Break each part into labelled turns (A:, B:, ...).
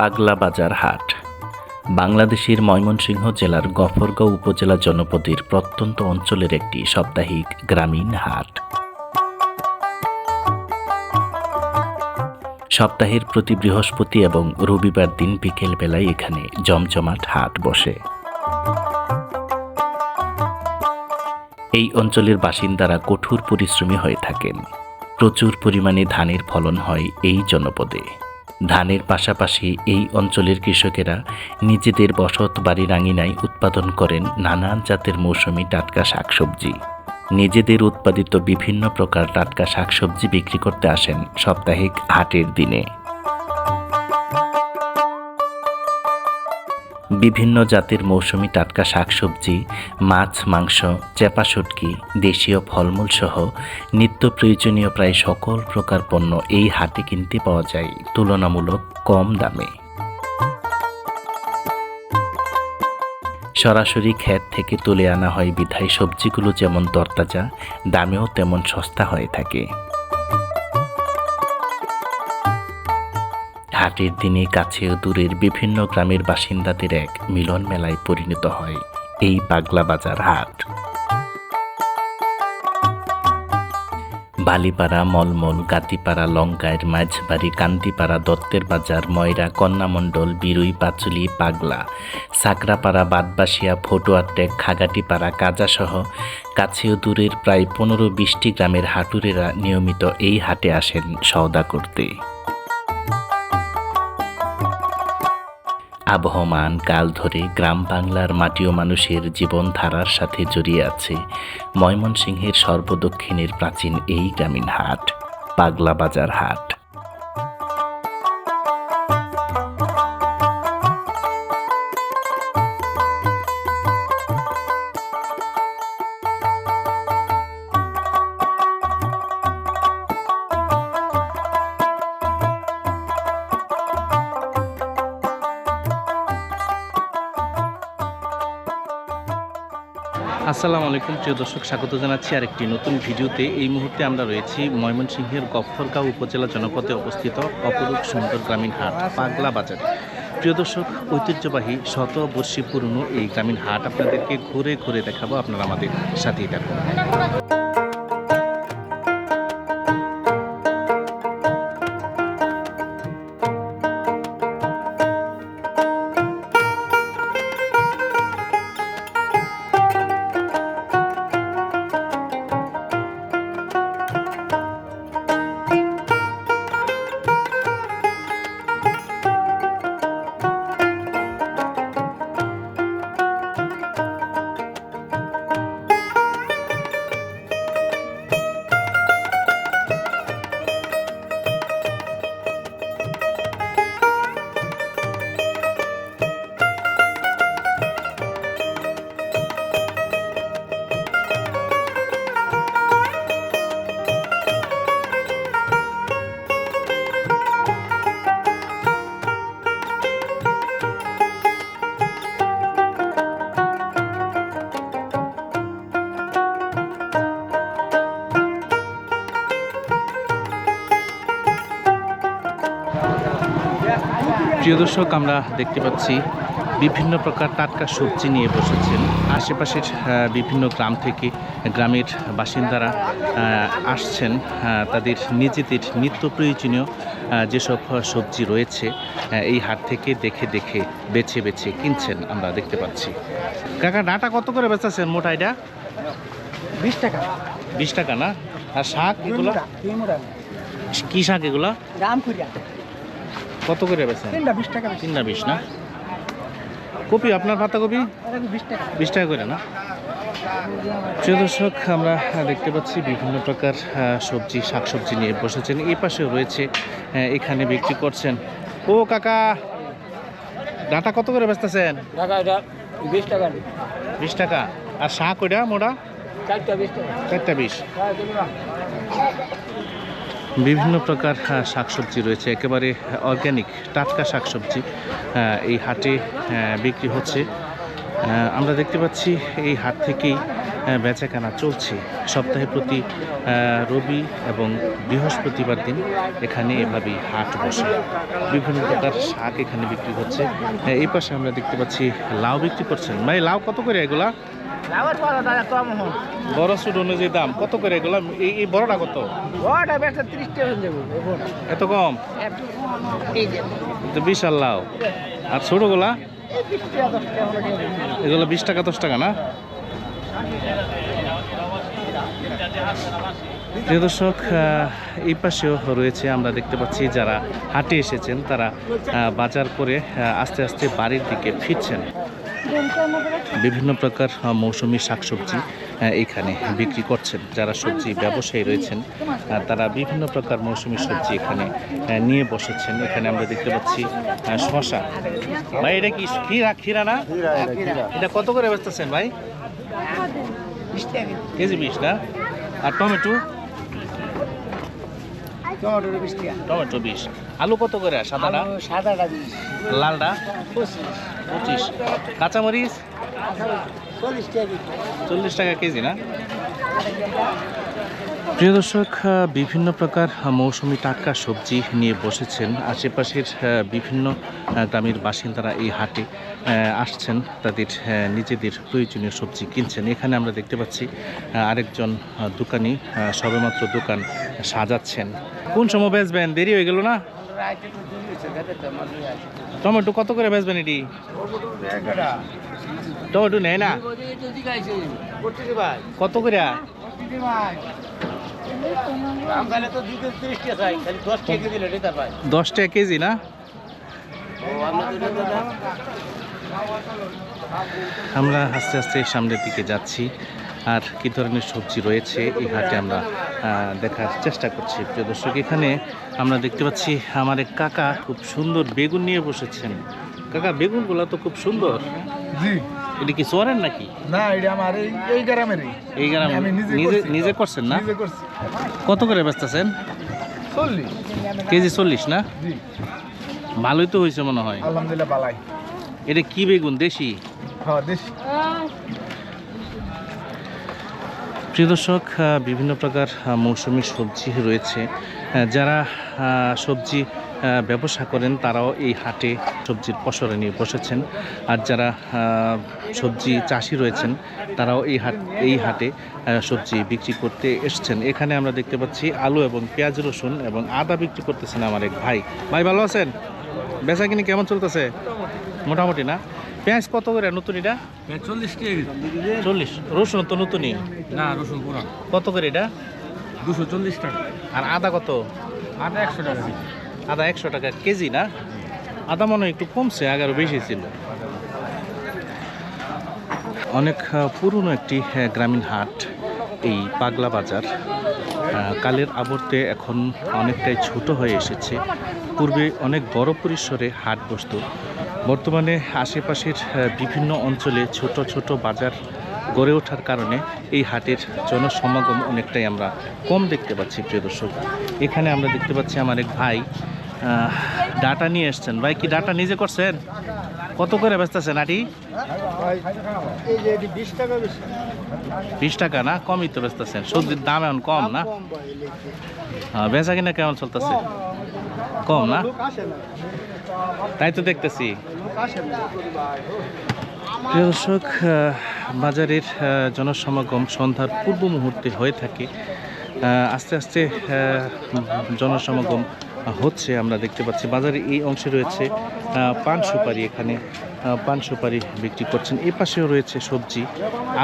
A: পাগলা বাজার হাট। বাংলাদেশের ময়মনসিংহ জেলার গফরগাঁও উপজেলা জনপদের প্রত্যন্ত অঞ্চলের একটি সাপ্তাহিক গ্রামীণ হাট। সপ্তাহের প্রতি বৃহস্পতি এবং রবিবার দিন বিকেল বেলায় এখানে জমজমাট হাট বসে। এই অঞ্চলের বাসিন্দারা কঠোর পরিশ্রমী হয়ে থাকেন। প্রচুর পরিমাণে ধানের ফলন হয় এই জনপদে। ধানের পাশাপাশি এই অঞ্চলের কৃষকেরা নিজেদের বসত বাড়ির আঙিনায় উৎপাদন করেন নানান জাতের মৌসুমি টাটকা শাকসবজি। নিজেদের উৎপাদিত বিভিন্ন প্রকার টাটকা শাকসবজি বিক্রি করতে আসেন সাপ্তাহিক হাটের দিনে। বিভিন্ন জাতের মৌসুমি টাটকা শাকসবজি, মাছ, মাংস, চেপা শুটকি, দেশীয় ফলমূল সহ নিত্য প্রয়োজনীয় প্রায় সকল প্রকার পণ্য এই হাটে কিনতে পাওয়া যায় তুলনামূলক কম দামে। সরাসরি ক্ষেত থেকে তুলে আনা হয় বিধায় সবজিগুলো যেমন দরতাজা দামেও তেমন সস্তা হয়ে থাকে। হাটের দিনে কাছে ও দূরের বিভিন্ন গ্রামের বাসিন্দাদের এক মিলন মেলায় পরিণত হয় এই পাগলা বাজার হাট। বালিপাড়া, মলমল, গাতিপাড়া লঙ্কায়ের মাঝবাড়ি, কান্তিপাড়া, দত্তের বাজার, ময়রা, কন্যামণ্ডল, বিরুই, পাচুলি, পাগলা সাকরাপাড়া বাদবাসিয়া ফটোয়ারটেক খাগাটিপাড়া, কাজাসহ কাছে ও দূরের প্রায় পনেরো বিশটি গ্রামের হাটুরেরা নিয়মিত এই হাটে আসেন সওদা করতে। আবহমান কাল ধরে গ্রাম বাংলার মাটি ও মানুষের জীবনধারার সাথে জড়িয়ে আছে। ময়মনসিংহের সর্বদক্ষিণের প্রাচীন এই গ্রামীণ হাট পাগলা বাজার হাট।
B: আসসালামু আলাইকুম, প্রিয় দর্শক, স্বাগত জানাচ্ছি আরেকটি নতুন ভিডিওতে। এই মুহূর্তে আমরা রয়েছি ময়মনসিংহের গফরগাঁও উপজেলা জনপদে অবস্থিত অপরূপ সুন্দর গ্রামীণ হাট, পাগলা বাজার। প্রিয় দর্শক, ঐতিহ্যবাহী শত বর্ষী পুরনো এই গ্রামীণ হাট আপনাদেরকে ঘুরে ঘুরে দেখাবো, আপনারা আমাদের সাথেই থাকুন। প্রিয় দর্শক আমরা দেখতে পাচ্ছি বিভিন্ন প্রকার টাটকা সবজি নিয়ে বসেছেন। আশেপাশের বিভিন্ন গ্রাম থেকে গ্রামের বাসিন্দারা আসছেন। তাদের নিজেদের নিত্য প্রয়োজনীয় যেসব সবজি রয়েছে এই হাট থেকে দেখে দেখে বেছে বেছে কিনছেন আমরা দেখতে পাচ্ছি। কাকা ডাটা কত করে বেচাচ্ছেন মোটা এটা
C: বিশ টাকা।
B: বিশ টাকা না? আর শাক এগুলো? কি শাক এগুলো? কত করে বেচেন?
C: তিনটা বিশ টাকা
B: তিনটা বিশ না? কপি আপনার পাতা কপি?
C: বিশ টাকা।
B: করে না? প্রিয় দর্শক আমরা দেখতে পাচ্ছি বিভিন্ন প্রকার সবজি শাকসবজি নিয়ে বসেছেন। এই পাশেও রয়েছে এখানে বিক্রি করছেন। ও কাকা ডাটা কত করে বেচতেছেন?
C: টাকা বিশ টাকা।
B: বিশ টাকা। আর শাক ওইটা মোটা?
C: চারটা বিশ টাকা।
B: চারটা বিশ। বিভিন্ন প্রকার শাকসবজি রয়েছে, একেবারে অর্গ্যানিক টাটকা শাকসবজি এই হাটে বিক্রি হচ্ছে। আমরা দেখতে পাচ্ছি এই হাট থেকেই বেচাকেনা চলছে। সপ্তাহে প্রতি রবি এবং বৃহস্পতিবার দিন এখানে এভাবেই হাট বসে। বিভিন্ন প্রকার শাক এখানে বিক্রি হচ্ছে। এই পাশে আমরা দেখতে পাচ্ছি, লাউ বিক্রি করছেন। ভাই লাউ কত করে এগুলা? বড় সুট অনুযায়ী দাম। কত করে এগুলা? এই বড়টা কত?
C: ওটা বেশটা ত্রিশ টাকা দেবো
B: এত কম? আর ছোটোগুলা?
C: বিশ টাকা দশ টাকা আমরা দিয়ে দেবো।
B: এগুলো বিশ টাকা দশ টাকা না? প্রিয় দর্শক এই পাশেও রয়েছে আমরা দেখতে পাচ্ছি যারা হাটে এসেছেন তারা বাজার করে আস্তে আস্তে বাড়ির দিকে ফিরছেন। বিভিন্ন প্রকার মৌসুমি শাকসবজি এখানে বিক্রি করছেন। যারা সবজি ব্যবসায়ী রয়েছেন তারা বিভিন্ন প্রকার মৌসুমি সবজি এখানে নিয়ে বসেছেন। এখানে আমরা দেখতে পাচ্ছি শশা ভাই এটা কি খিরা ক্ষীরা না? এটা কত করে বেচতেছেন ভাই? কেজি বিশ না? আর টমেটো? টমেটো বিশ। আলু কত করে? সাদাটা?
C: সাদাটা
B: লালটা?
C: পঁচিশ।
B: কাঁচামরিচ?
C: চল্লিশ টাকা কেজি।
B: চল্লিশ টাকা কেজি না? প্রিয় দর্শক বিভিন্ন প্রকার মৌসুমি টাটকা সবজি নিয়ে বসেছেন। আশেপাশের বিভিন্ন গ্রামের বাসিন্দারা এই হাটে আসছেন। তাদের নিজেদের প্রয়োজনীয় সবজি কিনছেন। এখানে আমরা দেখতে পাচ্ছি আরেকজন দোকানি সবেমাত্র দোকান সাজাচ্ছেন। কোন সময় বেচবেন? দেরি হয়ে গেল না? টমেটো কত করে বেচবেন এটি? টমেটো নেয় না? কত করে?
C: দশ টাকা
B: কেজি না?
C: আমরা
B: আস্তে আস্তে সামনের দিকে যাচ্ছি। আর কি ধরনের সবজি রয়েছে এই হাটে আমরা দেখার চেষ্টা করছি। প্রিয় দর্শক এখানে আমরা দেখতে পাচ্ছি আমার এক কাকা খুব সুন্দর বেগুন নিয়ে বসেছেন। কাকা বেগুনগুলো তো খুব সুন্দর।
D: জি।
B: এটা কি সোয়ারের নাকি?
D: না এটা আমার এই গ্রামেরই।
B: এই গ্রামে
D: নিজে
B: নিজে করছেন না?
D: নিজে করছি।
B: কত করে বেচতেছেন?
D: চল্লিশ।
B: কেজি চল্লিশ না? ভালোই তো হয়েছে মনে হয়।
D: আলহামদুলিল্লাহ বালাই
B: এটা কি বেগুন দেশি?
D: হ্যাঁ দেশ।
B: প্রিয় দর্শক বিভিন্ন প্রকার মৌসুমি সবজি রয়েছে। যারা সবজি ব্যবসা করেন, তারাও এই হাটে সবজির পসরা নিয়ে বসেছেন। আর যারা সবজি চাষি রয়েছেন, তারাও এই হাট, এই হাটে সবজি বিক্রি করতে এসছেন। এখানে আমরা দেখতে পাচ্ছি আলু এবং পেঁয়াজ, রসুন এবং আদা বিক্রি করতেছেন আমার এক ভাই। ভাই, ভালো আছেন? বেচা কিনি কেমন চলতেছে? মোটামুটি না? পেঁয়াজ কত করে নতুন এটা?
C: চল্লিশ
B: চল্লিশ। রসুন তো নতুনই?
C: না রসুন পুরা
B: কত করে এটা?
C: দুশো চল্লিশ টাকা।
B: আর আদা কত?
C: আদা একশো টাকা
B: আদা একশো টাকা কেজি না? আদা মনে হয় একটু কমছে আগারও বেশি ছিল। অনেক পুরনো একটি আহ, গ্রামীণ হাট এই পাগলা বাজার। কালের আবর্তে এখন অনেকটাই ছোট হয়ে এসেছে। পূর্বে অনেক বড় পরিসরে হাট বসতো। বর্তমানে আশেপাশের বিভিন্ন অঞ্চলে ছোট ছোট বাজার গড়ে ওঠার কারণে এই হাটের জনসমাগম অনেকটাই আমরা কম দেখতে পাচ্ছি প্রিয় দর্শক। এখানে আমরা দেখতে পাচ্ছি আমার এক ভাই ডাটা নিয়ে এসছেন। ভাই কি ডাটা নিজে করছেন? কত করে বেচতেছেন আটি?
D: বিশ টাকা
B: না? কমই তো বেচতেছেন। সবজির দাম এখন কম না? বেচা কিনা কেমন চলতেছে? কম, না? তাই তো দেখতেছি। প্রিয় দর্শক বাজারের জনসমাগম সন্ধ্যার পূর্ব মুহূর্তে হয়ে থাকে। আস্তে আস্তে জনসমাগম হচ্ছে, আমরা দেখতে পাচ্ছি। বাজারে এই অংশে রয়েছে পান সুপারি এখানে। পান সুপারি বিক্রি করছেন। এই পাশেও রয়েছে সবজি,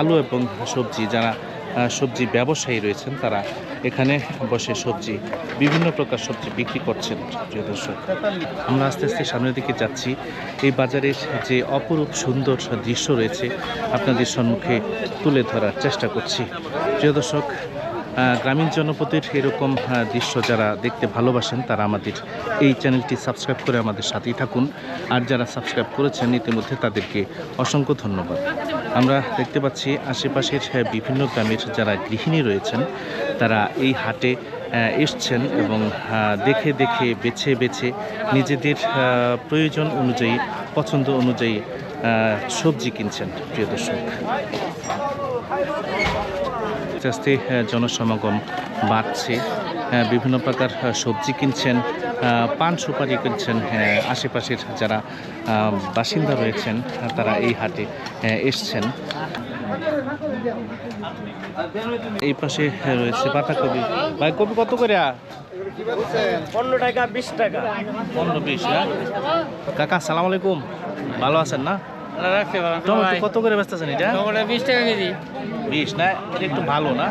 B: আলু এবং সবজি। যারা সবজি ব্যবসায়ী রয়েছেন, তারা এখানে বসে সবজি, বিভিন্ন প্রকার সবজি বিক্রি করছেন, প্রিয় দর্শক। আমরা আস্তে আস্তে সামনের দিকে যাচ্ছি। এই বাজারের যে অপরূপ সুন্দর দৃশ্য রয়েছে, আপনাদের সম্মুখে তুলে ধরার চেষ্টা করছি। প্রিয় দর্শক গ্রামীণ জনপদের এরকম দৃশ্য যারা দেখতে ভালোবাসেন, তারা আমাদের এই চ্যানেলটি সাবস্ক্রাইব করে আমাদের সাথেই থাকুন। আর যারা সাবস্ক্রাইব করেছেন, ইতিমধ্যে তাদেরকে অসংখ্য ধন্যবাদ। আমরা দেখতে পাচ্ছি আশেপাশের বিভিন্ন গ্রামের যারা গৃহিণী রয়েছেন, তারা এই হাটে এসছেন এবং দেখে দেখে, বেছে বেছে নিজেদের প্রয়োজন অনুযায়ী, পছন্দ অনুযায়ী সবজি কিনছেন। প্রিয় দর্শক। আস্তে আস্তে জনসমাগম বাড়ছে। বিভিন্ন প্রকার সবজি কিনছেন পান সুপারি কিনছেন আশেপাশের যারা বাসিন্দা রয়েছেন তারা এই হাটে এসছেন। এই পাশে রয়েছে পাতাকপি ভাই কপি কত করে?
C: পনেরো টাকা বিশ টাকা।
B: পনেরো বিশ না কাকা সালাম আলাইকুম। ভালো আছেন না? টমেটো কত করে বেচতেছেন এটা?
C: টমেটো বিশ টাকা কেজি।
B: বিশ না? এটা একটু ভালো না?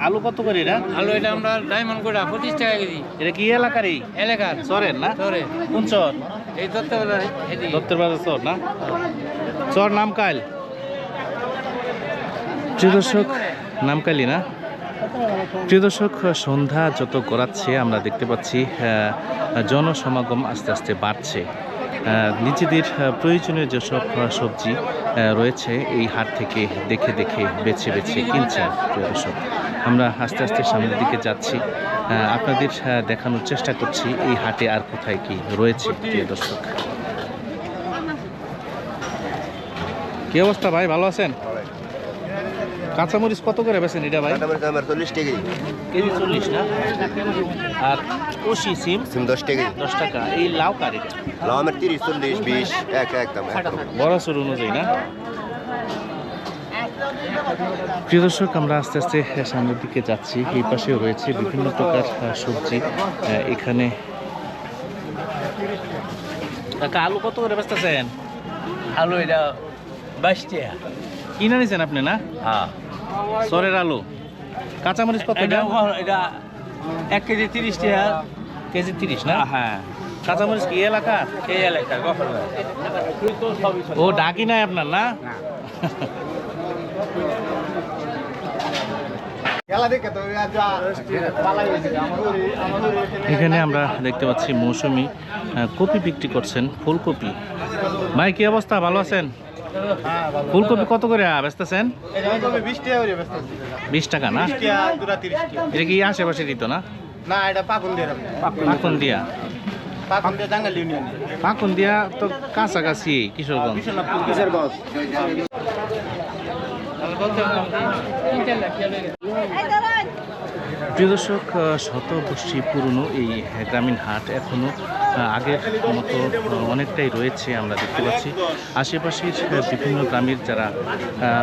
B: আলু কত করে এটা?
C: আলু এটা আমরা ডায়মন্ড কোটা পঁচিশ টাকা কেজি।
B: এটা কি এলাকারই?
C: এলাকার।
B: চরের না?
C: চরে
B: কোন চর?
C: এই
B: দত্তের বাজার চর না? চর নামকাইল প্রিয় দর্শক নামকাইলি না? প্রিয় দর্শক সন্ধ্যা যত গড়াচ্ছে আমরা দেখতে পাচ্ছি আহ, জনসমাগম আস্তে আস্তে বাড়ছে। নিজেদের প্রয়োজনীয় যেসব সবজি রয়েছে, এই হাট থেকে দেখে দেখে বেছে বেছে কিনছে প্রিয় দর্শক। আমরা আস্তে আস্তে সামনের দিকে যাচ্ছি। আপনাদের দেখানোর চেষ্টা করছি এই হাটে আর কোথায় কি রয়েছে প্রিয় দর্শক। কি অবস্থা ভাই? ভালো আছেন? কাঁচামরিচ কত করে বেছেন এটা ভাই?
E: চল্লিশ টাকা।
B: কেজি চল্লিশ না? আর কষি সিম?
E: সিম দশ টাকা।
B: দশ টাকা। এই লাউ কার এটা?
E: লাউ আমার তিরিশ চল্লিশ বিশ এক একদম একদম
B: বড় সর অনুযায়ী না? প্রিয় দর্শক আমরা আস্তে আস্তে সামনের দিকে যাচ্ছি। এই পাশেও রয়েছে বিভিন্ন প্রকার সবজি। এখানে কাকা আলু কত করে বেচতেছেন?
C: আলু এটা বাইশ টাকা।
B: কিনে নিছেন আপনি না?
C: হ্যাঁ।
B: সরের আলু। কাঁচামরিচ কত
C: এটা
B: এটা
C: এক কেজি তিরিশ টাকা।
B: কেজি তিরিশ না?
C: হ্যাঁ।
B: কাঁচামরিচ কি এলাকা?
C: এই কখন
B: ও ডাকি নাই আপনার না? এখানে আমরা দেখতে পাচ্ছি মৌসুমি কপি বিক্রি করছেন ফুলকপি। ভাই কি অবস্থা? ভালো আছেন? ফুলকপি কত করে বেচতেছেন?
D: বিশ টাকা
B: না? এটা কি আশেপাশে দিত না?
D: না এটা পাকুন দিয়ে
B: পাকুন দিয়া।
D: পাকুন দিয়ে।
B: তো কাছাকাছি কিশোরগঞ্জ।
D: কিসের গছ
B: প্রিয় দর্শক শতবর্ষী পুরনো এই গ্রামীণ হাট এখনও আগের মতো অনেকটাই রয়েছে আমরা দেখতে পাচ্ছি। আশেপাশের বিভিন্ন গ্রামের যারা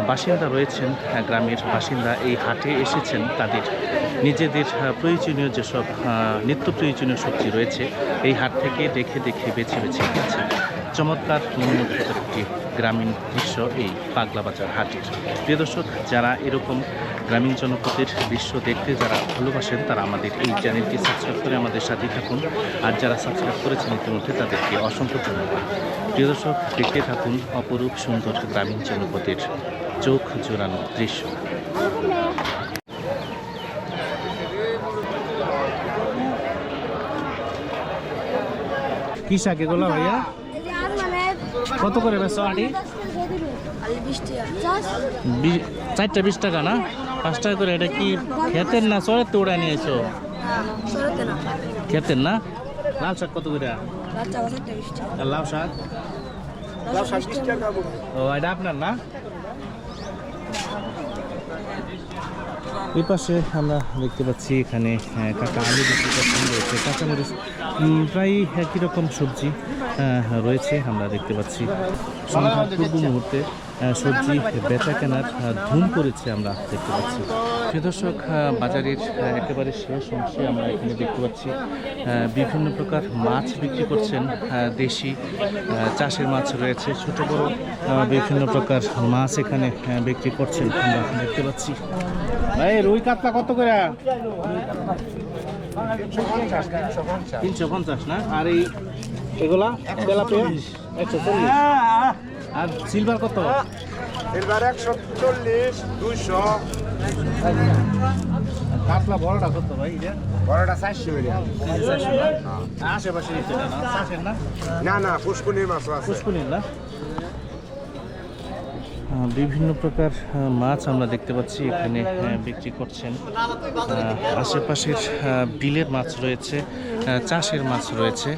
B: বাসিন্দা রয়েছেন গ্রামের বাসিন্দা এই হাটে এসেছেন, তাদের নিজেদের প্রয়োজনীয় যেসব নিত্য প্রয়োজনীয় সবজি রয়েছে, এই হাট থেকে দেখে দেখে বেছে বেছে কিনছেন চমৎকার মনোমুগ্ধকর একটি গ্রামীণ দৃশ্য এই পাগলা বাজার হাটের প্রিয় দর্শক, যারা এরকম গ্রামীণ জনপদের দৃশ্য দেখতে, যারা ভালোবাসেন, তারা আমাদের এই চ্যানেলটি সাবস্ক্রাইব করে আমাদের সাথে থাকুন। আর যারা সাবস্ক্রাইব করেছেন ইতিমধ্যে, তাদেরকে অসংখ্য ধন্যবাদ। প্রিয় দর্শক, দেখতে থাকুন অপরূপ সুন্দর গ্রামীণ জনপদের চোখ জোড়ানো দৃশ্য। কি শাক এগুলো ভাইয়া? কত করে বেচো আটি? চারটা বিশ টাকা না? পাঁচ টাকা করে এটা কি খেতেন না চরের তো ওড়া নিয়েছো? খেতেন না? লাল শাক কত করে? লাউ শাক? ও এটা আপনার না? এই পাশে আমরা দেখতে পাচ্ছি এখানে আহ, কাঁচা আলু বিক্রি করছেন রয়েছে কাঁচামরিচ প্রায় একই রকম সবজি। রয়েছে আমরা দেখতে পাচ্ছি। সন্ধ্যা পূর্ব মুহূর্তে সবজি বেচা কেনার ধুম পড়েছে আমরা দেখতে পাচ্ছি। প্রিয় দর্শক বাজারের একেবারে শেষ অংশে আমরা এখানে দেখতে পাচ্ছি বিভিন্ন প্রকার মাছ বিক্রি করছেন দেশি চাষের মাছ রয়েছে ছোট বড় বিভিন্ন প্রকার মাছ এখানে বিক্রি করছেন আমরা দেখতে পাচ্ছি। ভাই রুই কাতলা কত করে? তিনশো পঞ্চাশ না? আর এই এগুলা? তেলাপিয়া একশো চল্লিশ। আর সিলভার কত?
D: এবার একশো চল্লিশ দুইশো।
B: কাতলা বড়টা কত ভাই এটা?
D: বড়টা চারশো
B: আশেপাশে না চাষের না?
D: না না পুষ্কুনির মাছ আছে।
B: পুষ্কুনির না? বিভিন্ন প্রকার মাছ আমরা দেখতে পাচ্ছি এখানে বিক্রি করছেন। আশেপাশের বিলের মাছ রয়েছে চাষের মাছ রয়েছে।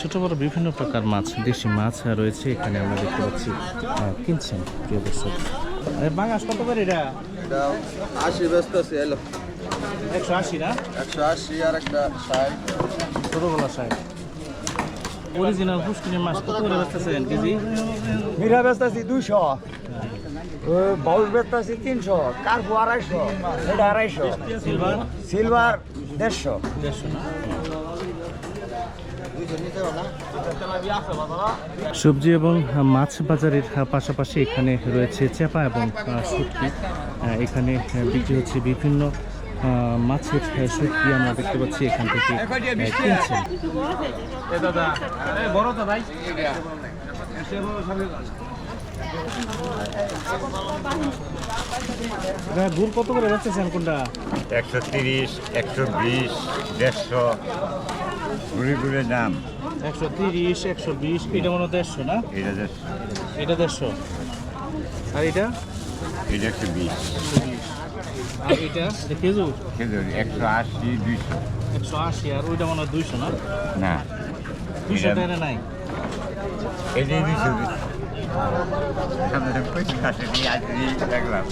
B: ছোট বড় বিভিন্ন প্রকার মাছ দেশি মাছ রয়েছে। এখানে আমরা দেখতে পাচ্ছি কিনছেন। প্রিয় দর্শক বাঙাস কত করে এটা?
D: এটা আশি ব্যস্ত আছে এলো
B: একশো আশি না?
D: একশো আশি আর একটা ষাট।
B: ছোটবেলা সাহেব অরিজিনাল মাছ কত করে বেচতেছেন কেজি?
C: মিরা ব্যস্ত আছি দুইশো। বাউল ব্যস্ত আছি তিনশো। কার্পু আড়াইশো। এটা আড়াইশো।
B: সিলভার
C: সিলভার দেড়শো।
B: দেড়শো না? সবজি এবং মাছ বাজারের পাশাপাশি এখানে রয়েছে চেপা এবং শুটকি। এখানে বিক্রি হচ্ছে বিভিন্ন মাছের শুটকি আমরা দেখতে পাচ্ছি এখান থেকে আহ, কিনছেন। গুড় কত করে বেচতেছেন কোনটা?
F: একশো তিরিশ একশো বিশ দেড়শো। ঘুরে দাম।
B: একশো তিরিশ একশো বিশ এটা মনে দেড়শো না?
F: এটা দেড়শো।
B: এটা দেড়শো। আর এটা?
F: এটা একশো বিশ।
B: আর এটা? খেজুর?
F: খেজুর একশো আশি দুইশো।
B: একশো আশি আর ওইটা মনে হয় দুইশো না?
F: না।
B: দুইশো টাকা নাই?
F: এটাই দুইশো। সামনে আজ দিয়ে দেখলাম।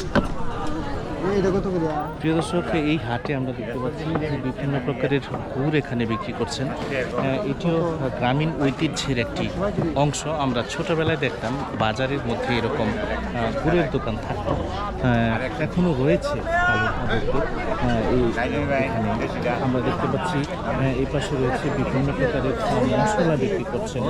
B: প্রিয় দর্শক এই হাটে আমরা দেখতে পাচ্ছি যে বিভিন্ন প্রকারের গুড় এখানে বিক্রি করছেন এটিও গ্রামীণ ঐতিহ্যের একটি অংশ আমরা ছোটবেলায় দেখতাম বাজারের মধ্যে এরকম গুড়ের দোকান থাকতো আহ, এখনও রয়েছে আমরা দেখতে পাচ্ছি এই পাশে রয়েছে বিভিন্ন প্রকারের মশলা বিক্রি করছেন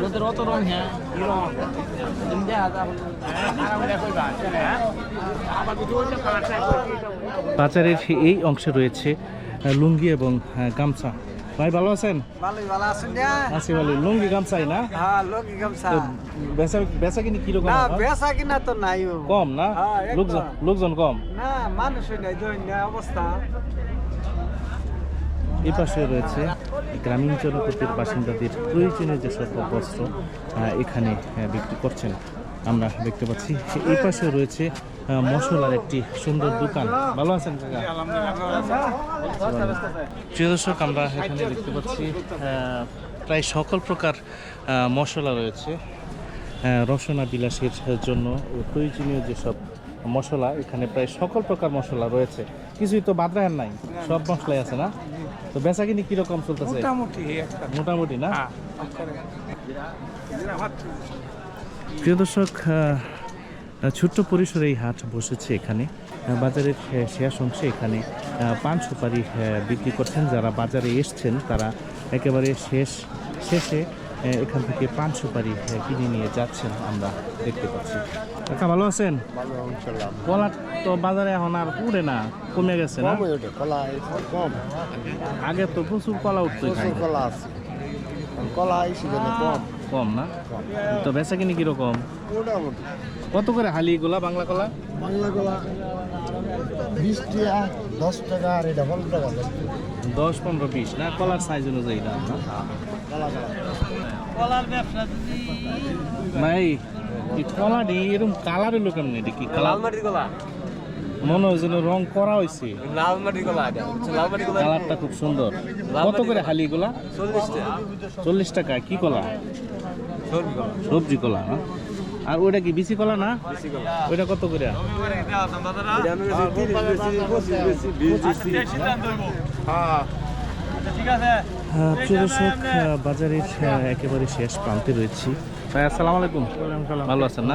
B: বাজারের এই অংশে রয়েছে লুঙ্গি এবং গামছা। ভাই ভালো আছেন? আছি ভালো। লুঙ্গি গামছাই না?
C: হ্যাঁ গামছা।
B: বেচা বেচা কিনি কীরকম
C: না বেচা কিনা তো নাই।
B: কম না?
C: হ্যাঁ,
B: লোকজন লোকজন কম?
C: না নাই দৈন্য অবস্থা।
B: এই পাশে রয়েছে গ্রামীণ জনপতির বাসিন্দাদের প্রয়োজনীয় যে সকল বস্ত্র এখানে বিক্রি করছেন। আমরা দেখতে পাচ্ছি। এই পাশে রয়েছে মশলার একটি সুন্দর দোকান। ভালো আছেন প্রিয় দর্শক আমরা এখানে দেখতে পাচ্ছি প্রায় সকল প্রকার মশলা রয়েছে। রসনা বিলাসের জন্য প্রয়োজনীয় যেসব মশলা এখানে প্রায় সকল প্রকার মশলা রয়েছে। কিছুই তো বাদ রাখেন নাই সব মশলাই আছে না? তো বেচা কিনি কীরকম চলতেছে?
C: মোটামুটি
B: মোটামুটি না? প্রিয় দর্শক ছোট্ট পরিসরে এই হাট বসেছে এখানে। বাজারের শেষ অংশে এখানে পান সুপারি বিক্রি করছেন। যারা বাজারে এসছেন তারা একেবারে শেষ শেষে এখান থেকে পান সুপারি কিনে নিয়ে যাচ্ছেন আমরা দেখতে পাচ্ছি। কাকা ভালো আছেন? কলা তো বাজারে এখন আর উড়ে না কমে গেছে না? আগে তো প্রচুর কলা উঠতো
D: প্রচুর কলা আছে। কলা এই সিজনে কম।
B: কম না? তো বেচা কিনি কীরকম? কত করে হালি এগুলা বাংলা কলা?
D: বাংলা কলা বিশ টাকা দশ টাকা আর এটা পনেরো টাকা
B: দশ পনেরো বিশ না? কলার সাইজ অনুযায়ী দাম না?
D: কলা কলা
B: ভাই এই কলাটি এরকম কালার এলো কেমন এটা কি কালার
C: গলা
B: মনে হয় যেন রং করা হয়েছে
C: গলা লালমাটি গলা
B: কালারটা খুব সুন্দর। কত করে হালি এগুলা?
C: চল্লিশ টাকা
B: চল্লিশ টাকা কি কলা? সবজি কলা। না? আর ওইটা কি বিসি কলা না? ওইটা কত করে? হ্যাঁ, প্রিয় দর্শক বাজারের একেবারে শেষ প্রান্তে রয়েছি। ভাই আসসালামু আলাইকুম। ভালো আছেন না?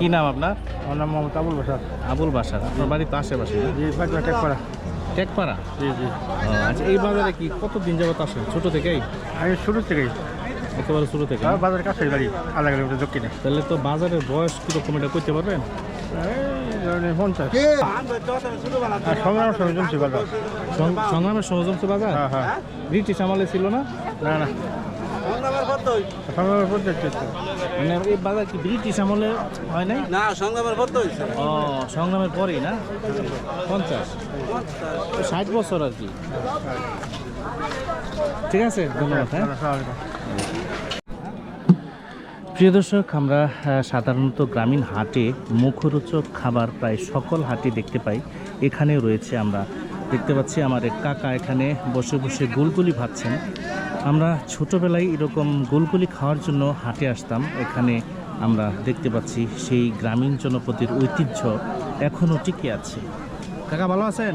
B: কি নাম আপনার?
D: আমার নাম মোহাম্মদ আবুল বাসার
B: আবুল বাসার আপনার বাড়ি তো আশেপাশে
D: করা
B: টেকপাড়া।
D: জি জি।
B: আচ্ছা এই বাজারে কি কত দিন যাবত আসেন? ছোট থেকেই?
D: আমি শুরু থেকেই।
B: একেবারে শুরু থেকে
D: আমার বাজার কাছে বাড়ি আধা কিলোমিটার দক্ষিণে।
B: তাহলে তো বাজারের বয়স কীরকম এটা করতে পারবেন?
D: পঞ্চাশ। আর সংগ্রাম সঙ্গে জমছি বাজার
B: সংগ্রামের সহজমসি বাজার?
D: হ্যাঁ হ্যাঁ।
B: ব্রিটিশ আমলে ছিল না?
D: না না। সংগ্রামের পঞ্চাশ
B: মানে এই বাজার কি ব্রিটিশ আমলে হয় নাই?
C: না সংগ্রামের হয়েছে
B: ও সংগ্রামের পরেই না? পঞ্চাশ। ষাট বছর আর কি। ঠিক আছে ধন্যবাদ হ্যাঁ। প্রিয় দর্শক আমরা সাধারণত গ্রামীণ হাটে মুখরোচক খাবার প্রায় সকল হাটে দেখতে পাই। এখানে রয়েছে আমরা। দেখতে পাচ্ছি আমার এক কাকা এখানে বসে বসে গুলগুলি ভাবছেন আমরা ছোটোবেলায় এরকম গোলগুলি খাওয়ার জন্য হাটে আসতাম। এখানে আমরা দেখতে পাচ্ছি সেই গ্রামীণ জনপদের ঐতিহ্য এখনও টিকে আছে। কাকা ভালো আছেন?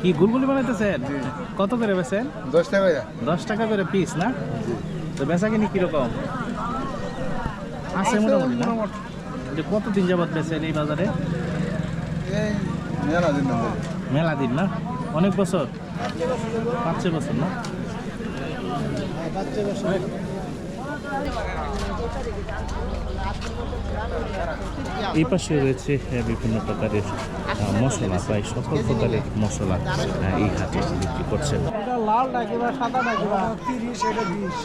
B: কি গুলগুলি বানাইতেছেন? কত করে বেছেন
D: দশ টাকা
B: দশ টাকা করে পিস না? তো বেচা কিনি কীরকম? আছে মোটামুটি না? কতদিন যাবত বেচেন এই বাজারে?
D: মেলা দিন না
B: মেলা দিন না? অনেক বছর? পাঁচ ছয় বছর না? এই পাশে রয়েছে বিভিন্ন প্রকারের মশলা, প্রায় সকল প্রকারের মশলা এই হাতে বিক্রি করছেন।
C: তিরিশ, এটা বিশ।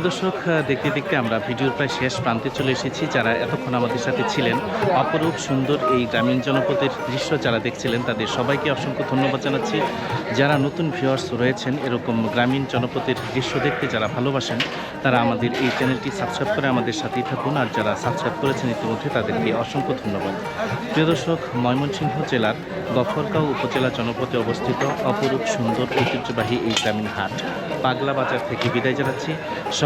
B: প্রিয় দর্শক দেখতে দেখতে আমরা ভিডিওর প্রায় শেষ প্রান্তে চলে এসেছি। যারা এতক্ষণ আমাদের সাথে ছিলেন, অপরূপ সুন্দর এই গ্রামীণ জনপদের দৃশ্য যারা দেখছিলেন, তাদের সবাইকে অসংখ্য ধন্যবাদ জানাচ্ছি। যারা নতুন ভিউয়ার্স রয়েছেন, এরকম গ্রামীণ জনপদের দৃশ্য দেখতে যারা ভালোবাসেন, তারা আমাদের এই চ্যানেলটি সাবস্ক্রাইব করে আমাদের সাথেই থাকুন। আর যারা সাবস্ক্রাইব করেছেন ইতিমধ্যে, তাদেরকে অসংখ্য ধন্যবাদ। প্রিয় দর্শক, ময়মনসিংহ জেলার গফরগাঁও উপজেলা জনপদে অবস্থিত অপরূপ সুন্দর ঐতিহ্যবাহী এই গ্রামীণ হাট পাগলা বাজার থেকে বিদায় জানাচ্ছি।